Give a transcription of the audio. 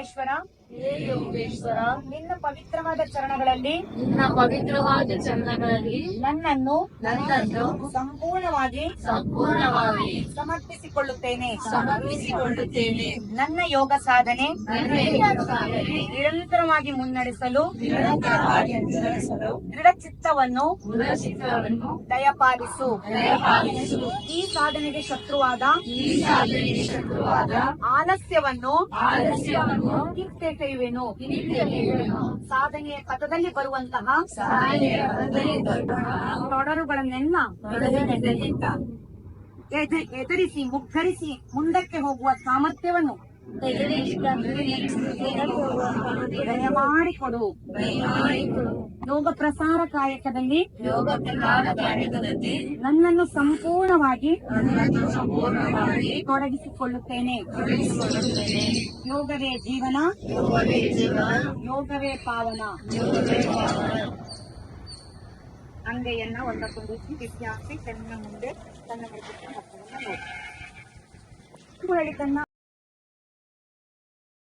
विश्वनाथ ಯೋಗೇಶ್ವರ ನಿನ್ನ ಪವಿತ್ರವಾದ ಚರಣಗಳಲ್ಲಿ ನಿನ್ನ ಪವಿತ್ರವಾದ ಚರಣಗಳಲ್ಲಿ ನನ್ನನ್ನು ನನ್ನನ್ನು ಸಂಪೂರ್ಣವಾಗಿ ಸಂಪೂರ್ಣವಾಗಿ ಸಮರ್ಪಿಸಿಕೊಳ್ಳುತ್ತೇನೆ. ಸಮರ್ಪಿಸಿಕೊಳ್ಳುತ್ತೇನೆ. ನನ್ನ ಯೋಗ ಸಾಧನೆ ನಿರಂತರವಾಗಿ ಮುನ್ನಡೆಸಲು ನಿರಂತರವಾಗಿ ದೃಢ ದೃಢಚಿತ್ತವನ್ನು ಗುಣಚಿತ್ರವನ್ನು ದಯಪಾಲಿಸು. ದಯಪಾಲಿಸು. ಈ ಸಾಧನೆಗೆ ಶತ್ರುವಾದ ಈ ಸಾಧನೆಗೆ ಶತ್ರುವಾದ ಆಲಸ್ಯವನ್ನು ಆಲಸ್ಯವನ್ನು ಕಿಡಿಗೇಡಿಗಳನ್ನು ಸಾಧನೆಯ ಪಥದಲ್ಲಿ ಬರುವಂತಹ ತೊಡರುಗಳನ್ನೆಲ್ಲ ಎದುರಿಸಿ ಮುಗ್ಗರಿಸಿ ಮುಂದಕ್ಕೆ ಹೋಗುವ ಸಾಮರ್ಥ್ಯವನ್ನು ದಯಮಾಡಿಕೊಡು. ಯೋಗ ಪ್ರಸಾರ ಕಾಯಕದಲ್ಲಿ ಯೋಗ ಪ್ರಸಾರ ಕಾಯಕದಲ್ಲಿ ನನ್ನನ್ನು ಸಂಪೂರ್ಣವಾಗಿ ತೊಡಗಿಸಿಕೊಳ್ಳುತ್ತೇನೆ. ಯೋಗವೇ ಜೀವನ, ಯೋಗವೇ ಪಾವನ. ಅಂಗೈಯನ್ನ ಒಂದಕ್ಕೊಂದು ವಿದ್ಯಾರ್ಥಿ ತನ್ನ ಮುಂದೆ ತನ್ನ ಹಕ್ಕನ್ನು ನೋಡಿ.